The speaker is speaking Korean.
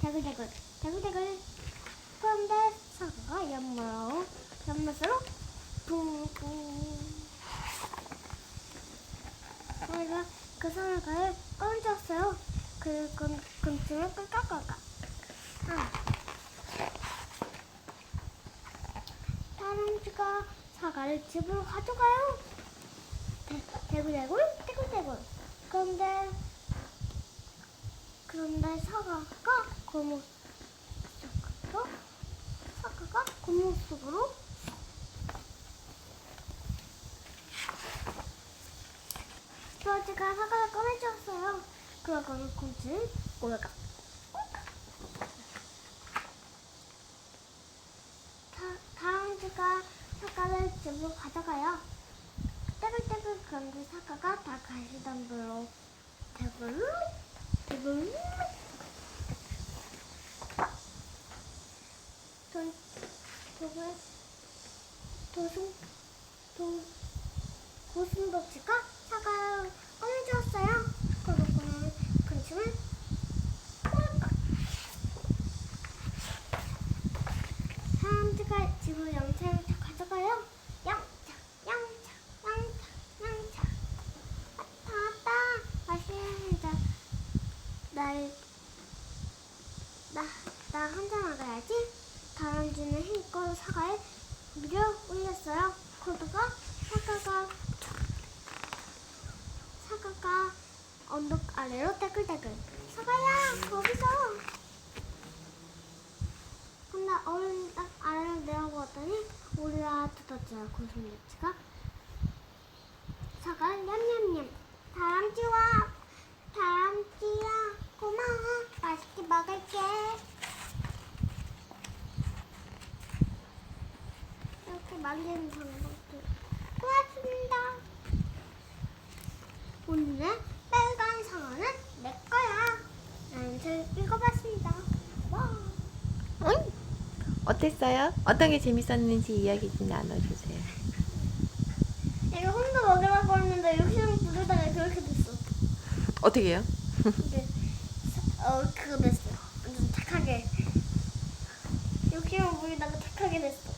대굴대굴 대굴대굴 그런데 사과를 꺼내줬어요. 그 건, 건충을 끌까끌까. 아. 다람쥐가 사과를 집으로 가져가요. 대, 대굴대굴 대굴대굴. 그런데 그런데 사과가 고무 속으로 사과가 고무 속으로 저지가 사과를 꺼내주었어요. 그러고는 콩치는 꼴깍 다, 다람쥐가 사과를 집으로 가져가요. 떼글떼글 그런데 사과가 다 가시던 대로 대굴 대굴 돈 도굴 도승 도 고슴도치가 사과를 꺼내주었어요. 그러고는 근심은 꼴깍 집을 영차를 다 가져가요. 양차, 양차, 양차, 양차. 아, 다 왔다. 맛있는 자. 날, 나, 나 혼자 나가야지. 다람쥐는 힘껏 사과에 밀어 올렸어요. 그러다가 사과가, 사과가 언덕 아래로 떼글떼글. 사과야, 거기서. 근데 얼른 딱 내려보았더니 우리가 뜯었죠 고슴도치가. 사과 냠냠냠. 다람쥐와 다람쥐야 고마워. 맛있게 먹을게. 이렇게 만드는 방법도 고맙습니다. 오늘의 빨간 상어는 내 거야 라는 책 읽어봤습니다 와. 응? 어땠어요? 어떤 게 재밌었는지 이야기 좀 나눠주세요. 이거 혼자 먹으라고 했는데 욕심 부르다가 그렇게 됐어. 어떻게 해요? 근데 어 그거 됐어. 완전 착하게. 욕심을 부리다가 착하게 됐어.